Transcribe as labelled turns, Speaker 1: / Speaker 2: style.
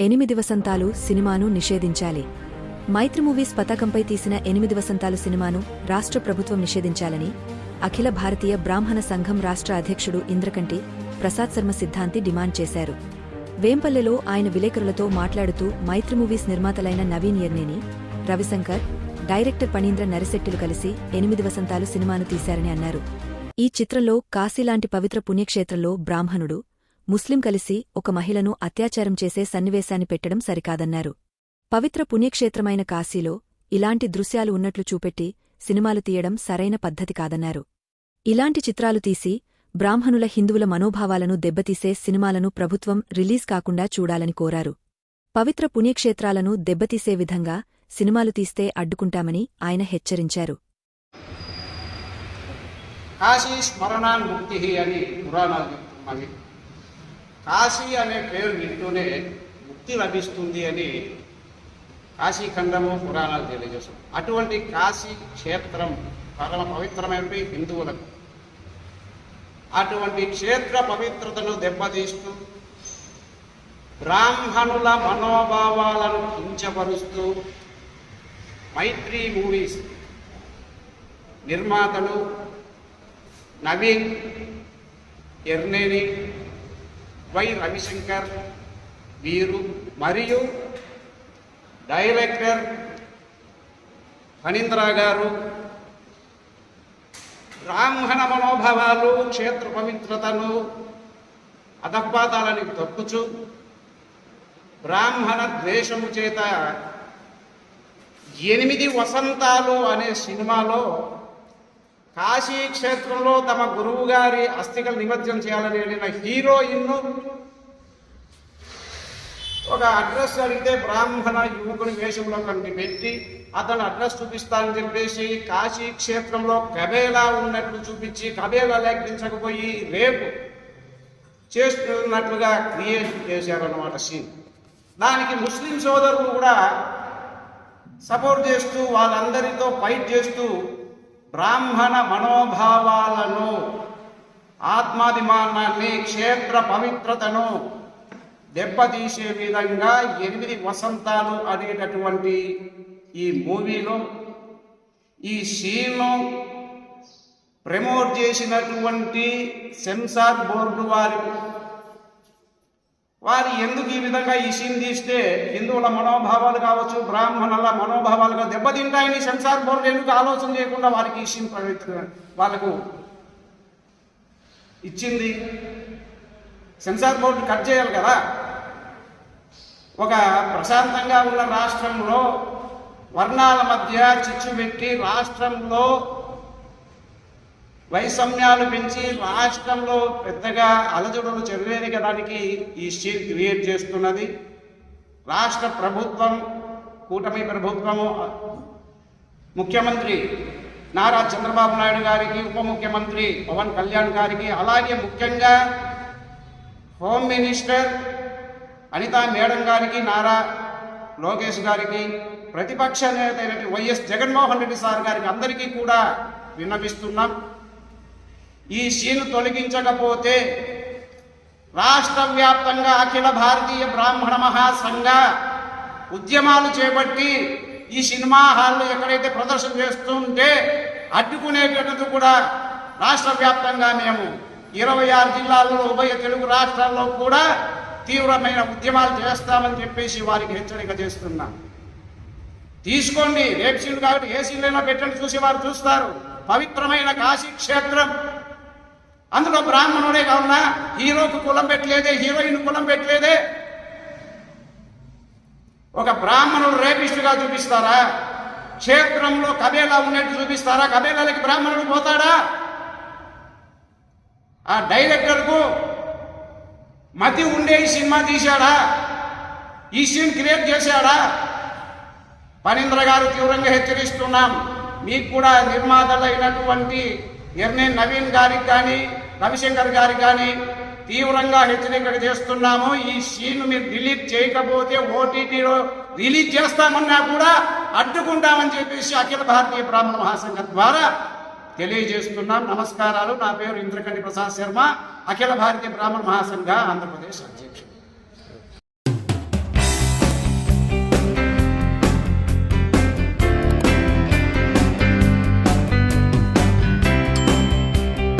Speaker 1: ఎనిమిది వసంతాలు సినిమాను నిషేధించాలి. మైత్రి మూవీస్ పతాకంపై తీసిన ఎనిమిది వసంతాలు సినిమాను రాష్ట్ర ప్రభుత్వం నిషేధించాలని అఖిల భారతీయ బ్రాహ్మణ సంఘం రాష్ట్ర అధ్యక్షుడు ఇంద్రకంటి ప్రసాద్ శర్మ సిద్ధాంతి డిమాండ్ చేశారు. వేంపల్లెలో ఆయన విలేకరులతో మాట్లాడుతూ మైత్రి మూవీస్ నిర్మాతలైన నవీన్ ఎర్నేని రవిశంకర్ డైరెక్టర్ పణీంద్ర నరిశెట్టిలు కలిసి ఎనిమిది వసంతాలు సినిమాను తీశారని అన్నారు. ఈ చిత్రంలో కాశీలాంటి పవిత్ర పుణ్యక్షేత్రంలో బ్రాహ్మణుడు ముస్లిం కలిసి ఒక మహిళను అత్యాచారం చేసే సన్నివేశాన్ని పెట్టడం సరికాదన్నారు. పవిత్ర పుణ్యక్షేత్రమైన కాశీలో ఇలాంటి దృశ్యాలు ఉన్నట్లు చూపెట్టి సినిమాలు తీయడం సరైన పద్ధతి కాదన్నారు. ఇలాంటి చిత్రాలు తీసి బ్రాహ్మణుల హిందువుల మనోభావాలను దెబ్బతీసే సినిమాలను ప్రభుత్వం రిలీజ్ కాకుండా చూడాలని కోరారు. పవిత్ర పుణ్యక్షేత్రాలను దెబ్బతీసే విధంగా సినిమాలు తీస్తే అడ్డుకుంటామని ఆయన హెచ్చరించారు.
Speaker 2: కాశీ స్మరణాన్ ముక్తి అని పురాణాలు చెప్తున్నాయి కాశీ అనే పేరు వింటూనే ముక్తి లభిస్తుంది అని కాశీఖండము పురాణాలు తెలియజేస్తుంది అటువంటి కాశీ క్షేత్రం పరమ పవిత్రమైనవి హిందువులకు. అటువంటి క్షేత్ర పవిత్రతను దెబ్బతీస్తూ బ్రాహ్మణుల మనోభావాలను కించపరుస్తూ మైత్రి మూవీస్ నిర్మాతలు నవీన్ ఎర్నేని వై రవిశంకర్ వీరు మరియు డైరెక్టర్ ఫణీంద్ర గారు బ్రాహ్మణ మనోభావాలు క్షేత్ర పవిత్రతను అధపాతాలని తప్పుచు బ్రాహ్మణ ద్వేషము చేత ఎనిమిది వసంతాలు అనే సినిమాలో కాశీ క్షేత్రంలో తమ గురువు గారి అస్థికలు నిమజ్జనం చేయాలని వెళ్ళిన హీరోయిన్ను ఒక అడ్రస్ అడిగితే బ్రాహ్మణ యువకుని వేషంలో కనిపి పెట్టి అతను అడ్రస్ చూపిస్తానని చెప్పేసి కాశీ క్షేత్రంలో కబేలా ఉన్నట్లు చూపించి కబేలా లేఖించకపోయి రేపు చేస్తున్నట్లుగా క్రియేట్ చేశారన్నమాట సీన్. దానికి ముస్లిం సోదరులు కూడా సపోర్ట్ చేస్తూ వాళ్ళందరితో ఫైట్ చేస్తూ బ్రాహ్మణ మనోభావాలను ఆత్మాభిమానాన్ని క్షేత్ర పవిత్రతను దెబ్బతీసే విధంగా ఎనిమిది వసంతాలు అనేటటువంటి ఈ మూవీలో ఈ సీన్ను ప్రమోట్ చేసినటువంటి సెన్సార్ బోర్డు వారి వారు ఎందుకు ఈ విధంగా ఈ సీన్ తీస్తే హిందువుల మనోభావాలు కావచ్చు బ్రాహ్మణుల మనోభావాలుగా దెబ్బతింటాయని సెన్సార్ బోర్డు ఎందుకు ఆలోచన చేయకుండా వారికి ఈ సీన్ వాళ్ళకు ఇచ్చింది? సెన్సార్ బోర్డు కట్ చేయాలి కదా? ఒక ప్రశాంతంగా ఉన్న రాష్ట్రంలో వర్ణాల మధ్య చిచ్చు పెట్టి రాష్ట్రంలో వైషమ్యాలు పెంచి రాష్ట్రంలో పెద్దగా అలజడులు చెలరేగడానికి ఈ స్టీల్ క్రియేట్ చేస్తున్నది. రాష్ట్ర ప్రభుత్వం కూటమి ప్రభుత్వము ముఖ్యమంత్రి నారా చంద్రబాబు నాయుడు గారికి ఉప ముఖ్యమంత్రి పవన్ కళ్యాణ్ గారికి అలాగే ముఖ్యంగా హోమ్ మినిస్టర్ అనితా మేడం గారికి నారా లోకేష్ గారికి ప్రతిపక్ష నేత అయినటువంటి వైఎస్ జగన్మోహన్ రెడ్డి సార్ గారికి అందరికీ కూడా విన్నవిస్తున్నాం. ఈ సీను తొలగించకపోతే రాష్ట్ర వ్యాప్తంగా అఖిల భారతీయ బ్రాహ్మణ మహాసంఘ ఉద్యమాలు చేపట్టి ఈ సినిమా హాల్లో ఎక్కడైతే ప్రదర్శన చేస్తుంటే అడ్డుకునేటట్టు కూడా రాష్ట్ర వ్యాప్తంగా మేము ఇరవై ఆరు జిల్లాల్లో ఉభయ తెలుగు రాష్ట్రాల్లో కూడా తీవ్రమైన ఉద్యమాలు చేస్తామని చెప్పేసి వారికి హెచ్చరిక చేస్తున్నాం. తీసుకోండి రేపు సీన్లు కాబట్టి ఏ సీన్లైనా పెట్టండి చూసి వారు చూస్తారు. పవిత్రమైన కాశీ క్షేత్రం అందులో బ్రాహ్మణుడే కావునా హీరోకు కులం పెట్టలేదే హీరోయిన్ కులం పెట్టలేదే. ఒక బ్రాహ్మణుడు రేపిస్టుగా చూపిస్తారా? క్షేత్రంలో కబేలా ఉన్నట్టు చూపిస్తారా? కబేలాలకి బ్రాహ్మణుడు పోతాడా? ఆ డైరెక్టర్కు మతి ఉండే ఈ సినిమా తీశాడా? ఈ సీన్ క్రియేట్ చేశాడా? పనీంద్ర గారు తీవ్రంగా హెచ్చరిస్తున్నాం. మీకు కూడా నిర్మాతలైనటువంటి ఎర్నే నవీన్ గారికి కానీ రవిశంకర్ గారికి కానీ తీవ్రంగా హెచ్చరిక చేస్తున్నాము. ఈ సీన్ మీరు డిలీట్ చేయకపోతే ఓటీటీలో రిలీజ్ చేస్తామన్నా కూడా అడ్డుకుంటామని చెప్పేసి అఖిల భారతీయ బ్రాహ్మణ మహాసంఘం ద్వారా తెలియజేస్తున్నాం. నమస్కారాలు. నా పేరు ఇంద్రకంటి ప్రసాద్ శర్మ అఖిల భారతీయ బ్రాహ్మణ మహాసంఘ ఆంధ్రప్రదేశ్ అధ్యక్షుడు.